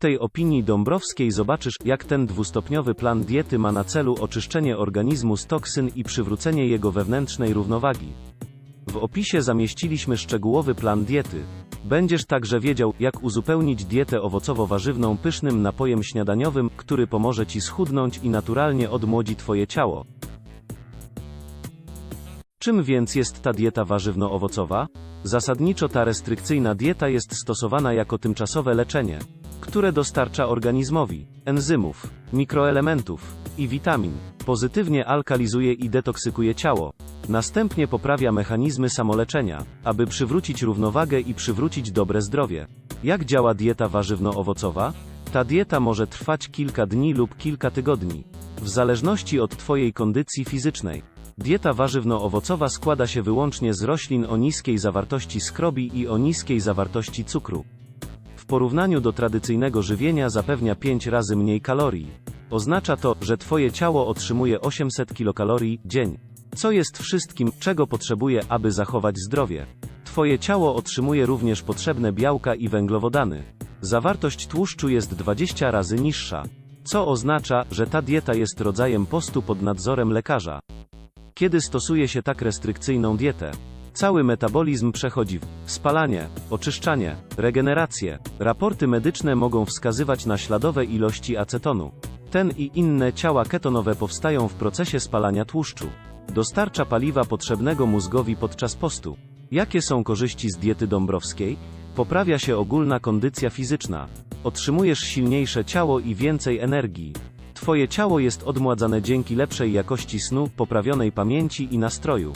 tej opinii Dąbrowskiej zobaczysz, jak ten dwustopniowy plan diety ma na celu oczyszczenie organizmu z toksyn i przywrócenie jego wewnętrznej równowagi. W opisie zamieściliśmy szczegółowy plan diety. Będziesz także wiedział, jak uzupełnić dietę owocowo-warzywną pysznym napojem śniadaniowym, który pomoże Ci schudnąć i naturalnie odmłodzi Twoje ciało. Czym więc jest ta dieta warzywno-owocowa? Zasadniczo ta restrykcyjna dieta jest stosowana jako tymczasowe leczenie, które dostarcza organizmowi enzymów, mikroelementów i witamin, pozytywnie alkalizuje i detoksykuje ciało. Następnie poprawia mechanizmy samoleczenia, aby przywrócić równowagę i przywrócić dobre zdrowie. Jak działa dieta warzywno-owocowa? Ta dieta może trwać kilka dni lub kilka tygodni, w zależności od Twojej kondycji fizycznej. Dieta warzywno-owocowa składa się wyłącznie z roślin o niskiej zawartości skrobi i o niskiej zawartości cukru. Porównaniu do tradycyjnego żywienia zapewnia 5 razy mniej kalorii. Oznacza to, że Twoje ciało otrzymuje 800 kilokalorii dzień. Co jest wszystkim, czego potrzebuje, aby zachować zdrowie. Twoje ciało otrzymuje również potrzebne białka i węglowodany. Zawartość tłuszczu jest 20 razy niższa. Co oznacza, że ta dieta jest rodzajem postu pod nadzorem lekarza. Kiedy stosuje się tak restrykcyjną dietę, cały metabolizm przechodzi w spalanie, oczyszczanie, regenerację. Raporty medyczne mogą wskazywać na śladowe ilości acetonu. Ten i inne ciała ketonowe powstają w procesie spalania tłuszczu. Dostarcza paliwa potrzebnego mózgowi podczas postu. Jakie są korzyści z diety dąbrowskiej? Poprawia się ogólna kondycja fizyczna. Otrzymujesz silniejsze ciało i więcej energii. Twoje ciało jest odmładzane dzięki lepszej jakości snu, poprawionej pamięci i nastroju.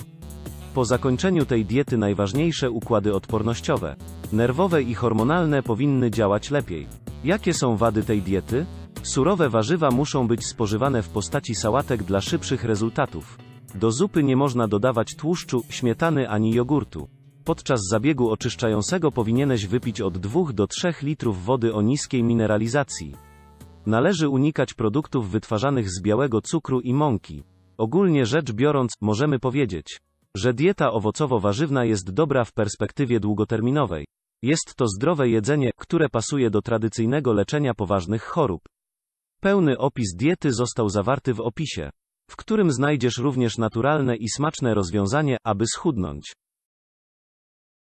Po zakończeniu tej diety najważniejsze układy odpornościowe, nerwowe i hormonalne powinny działać lepiej. Jakie są wady tej diety? Surowe warzywa muszą być spożywane w postaci sałatek dla szybszych rezultatów. Do zupy nie można dodawać tłuszczu, śmietany ani jogurtu. Podczas zabiegu oczyszczającego powinieneś wypić od 2 do 3 litrów wody o niskiej mineralizacji. Należy unikać produktów wytwarzanych z białego cukru i mąki. Ogólnie rzecz biorąc, możemy powiedzieć, że dieta owocowo-warzywna jest dobra w perspektywie długoterminowej. Jest to zdrowe jedzenie, które pasuje do tradycyjnego leczenia poważnych chorób. Pełny opis diety został zawarty w opisie, w którym znajdziesz również naturalne i smaczne rozwiązanie, aby schudnąć.